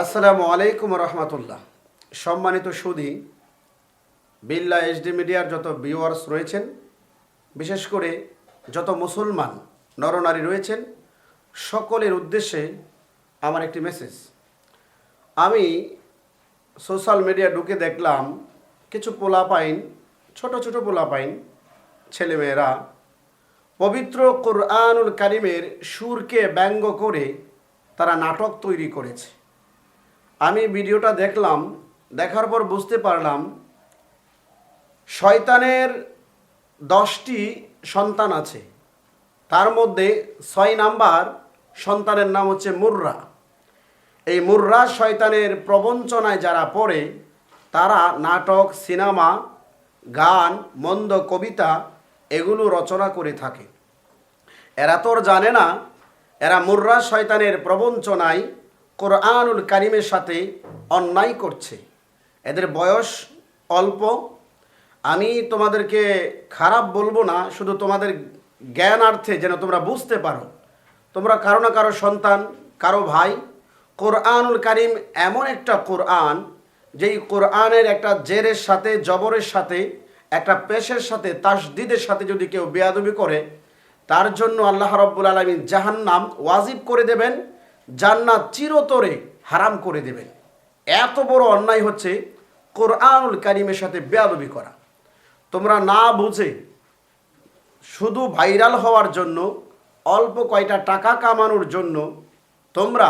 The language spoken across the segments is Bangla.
আসসালামু আলাইকুম রহমতুল্লাহ। সম্মানিত সুদী, বিল্লা এইচডি মিডিয়ার যত ভিউয়ার্স রয়েছেন, বিশেষ করে যত মুসলমান নরনারী রয়েছেন, সকলের উদ্দেশ্যে আমার একটি মেসেজ আমি সোশ্যাল মিডিয়া ঢুকে দেখলাম, কিছু পোলা পোলাপাইন, ছোট ছোট পোলাপাইন ছেলেমেয়েরা পবিত্র কোরআনুল কারিমের সুরকে ব্যঙ্গ করে তারা নাটক তৈরি করেছে। আমি ভিডিওটা দেখলাম, দেখার পর বুঝতে পারলাম, শয়তানের দশটি সন্তান আছে। তার মধ্যে ছয় নাম্বার সন্তানের নাম হচ্ছে মুর্রা। এই মুর্রা শয়তানের প্রবঞ্চনায় যারা পড়ে, তারা নাটক, সিনেমা, গান, মন্দ কবিতা এগুলো রচনা করে থাকে। এরা তোর জানে না, এরা মুর্রা শয়তানের প্রবঞ্চনায় কোরআনুল কারিমের সাথে অন্যায় করছে। এদের বয়স অল্প। আমি তোমাদেরকে খারাপ বলব না, শুধু তোমাদের জ্ঞানার্থে যেন তোমরা বুঝতে পারো। তোমরা কারও না কারও সন্তান, কারও ভাই। কোরআনুল কারিম এমন একটা কোরআন, যেই কোরআনের একটা জেরের সাথে, জবরের সাথে, একটা পেশের সাথে, তাসদিদের সাথে যদি কেউ বেয়াদবি করে, তার জন্য আল্লাহ রব্বুল আলমী জাহান্নাম ওয়াজিব করে দেবেন। জান্নাত চিরতরে হারাম করে দেবেন। এত বড় অন্যায় হচ্ছে কোরআনুল কারিমের সাথে বেয়াদবি করা। তোমরা না বুঝে শুধু ভাইরাল হওয়ার জন্য, অল্প কয়টা টাকা কামানোর জন্য তোমরা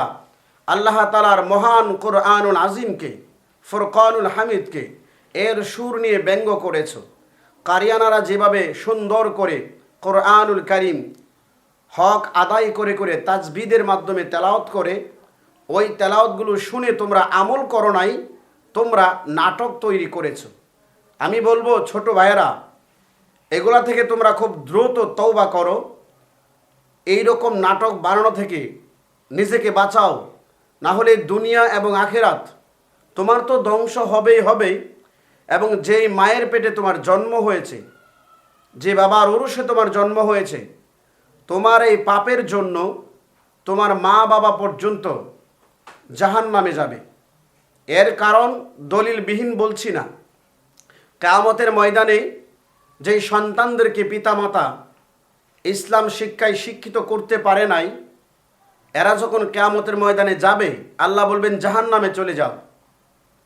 আল্লাহ তালার মহান কোরআনুল আজিমকে, ফরকানুল হামিদকে এর সুর নিয়ে ব্যঙ্গ করেছ। কারিয়ানারা যেভাবে সুন্দর করে কোরআনুল কারিম হক আদায় করে করে তাজবিদের মাধ্যমে তেলাওত করে, ওই তেলাওতগুলো শুনে তোমরা আমল করো নাই, তোমরা নাটক তৈরি করেছ। আমি বলব, ছোট ভাইয়েরা, এগুলা থেকে তোমরা খুব দ্রুত তৌবা করো। এই রকম নাটক বানানো থেকে নিজেকে বাঁচাও। না হলে দুনিয়া এবং আখেরাত তোমার তো ধ্বংস হবেই হবে এবং যেই মায়ের পেটে তোমার জন্ম হয়েছে, যে বাবার উরুষে তোমার জন্ম হয়েছে তোমার এই পাপের জন্য তোমার মা বাবা পর্যন্ত জাহান নামে যাবে। এর কারণ দলিলবিহীন বলছি না। কেয়ামতের ময়দানে যেই সন্তানদেরকে পিতামাতা ইসলাম শিক্ষায় শিক্ষিত করতে পারে নাই, এরা যখন কেয়ামতের ময়দানে যাবে, আল্লাহ বলবেন, জাহান নামে চলে যাও।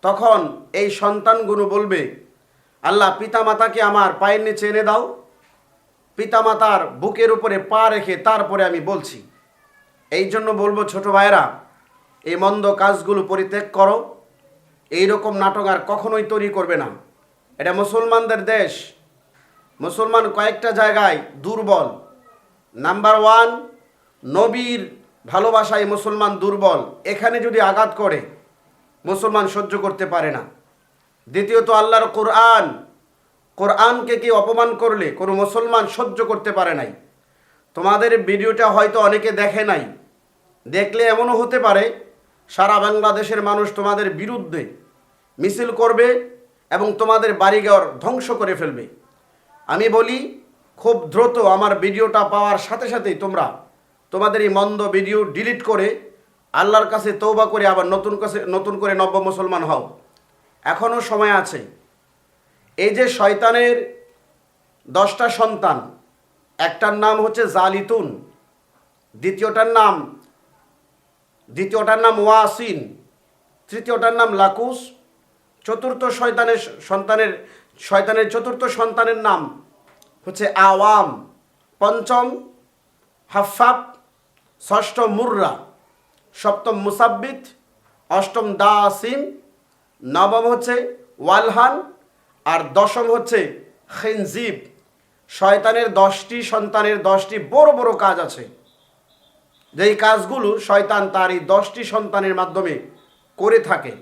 তখন এই সন্তানগুলো বলবে, আল্লাহ পিতামাতাকে আমার পায়ের নিচে এনে দাও। পিতামাতার বুকের উপরে পা রেখে তারপরে আমি বলছি, এই জন্য বলব ছোট ভাইয়েরা, এই মন্দ কাজগুলো পরিত্যাগ করো। এই রকম নাটক আর কখনোই তৈরি করবে না। এটা মুসলমানদের দেশ। মুসলমান কয়েকটা জায়গায় দুর্বল। নাম্বার ওয়ান, নবীর ভালোবাসায় মুসলমান দুর্বল। এখানে যদি আঘাত করে, মুসলমান সহ্য করতে পারে না। দ্বিতীয়ত, আল্লাহর কোরআন কোরআনকে কি অপমান করলে কোনো মুসলমান সহ্য করতে পারে নাই? তোমাদের ভিডিওটা হয়তো অনেকে দেখে নাই। দেখলে এমনও হতে পারে, সারা বাংলাদেশের মানুষ তোমাদের বিরুদ্ধে মিছিল করবে এবং তোমাদের বাড়িঘর ধ্বংস করে ফেলবে। আমি বলি, খুব দ্রুত আমার ভিডিওটা পাওয়ার সাথে সাথেই তোমরা তোমাদের এই মন্দ ভিডিও ডিলিট করে আল্লাহর কাছে তৌবা করে আবার নতুন কাছে নতুন করে নব্য মুসলমান হও। এখনও সময় আছে। এই যে শয়তানের দশটা সন্তান, একটার নাম হচ্ছে জালিতুন, দ্বিতীয়টার নাম দ্বিতীয়টার নাম ওয়াসিন, তৃতীয়টার নাম লাকুস, চতুর্থ শয়তানের সন্তানের, শয়তানের চতুর্থ সন্তানের নাম হচ্ছে আওয়াম, পঞ্চম হাফাব ষষ্ঠ মুর্রা, সপ্তম মুসাব্বিত, অষ্টম দাসিম, নবম হচ্ছে ওয়ালহান আর দশম হচ্ছে খেনজিব। শয়তানের দশটি, সন্তানের দশটি বড় বড় কাজ আছে। যেই কাজগুলো শয়তান তার এই দশটি সন্তানের মাধ্যমে করে থাকে।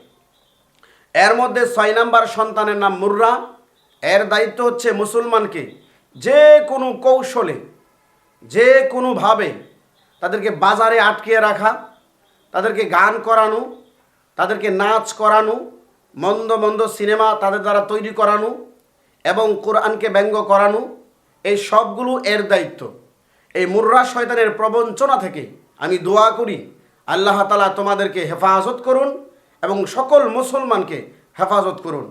এর মধ্যে ছয় নাম্বার সন্তানের নাম মুর্রা। এর দায়িত্ব হচ্ছে মুসলমানকে যে কোনো কৌশলে, যে কোনোভাবে তাদেরকে বাজারে আটকিয়ে রাখা, তাদেরকে গান করানো, তাদেরকে নাচ করানো মন্দ মন্দ সিনেমা তাদের দ্বারা তৈরি করানো এবং কোরআনকে ব্যঙ্গ করানো, এই সবগুলো এর দায়িত্ব। এই মুর্রা শয়তানের প্রবঞ্চনা থেকে আমি দোয়া করি, আল্লাহ তালা তোমাদেরকে হেফাজত করুন এবং সকল মুসলমানকে হেফাজত করুন।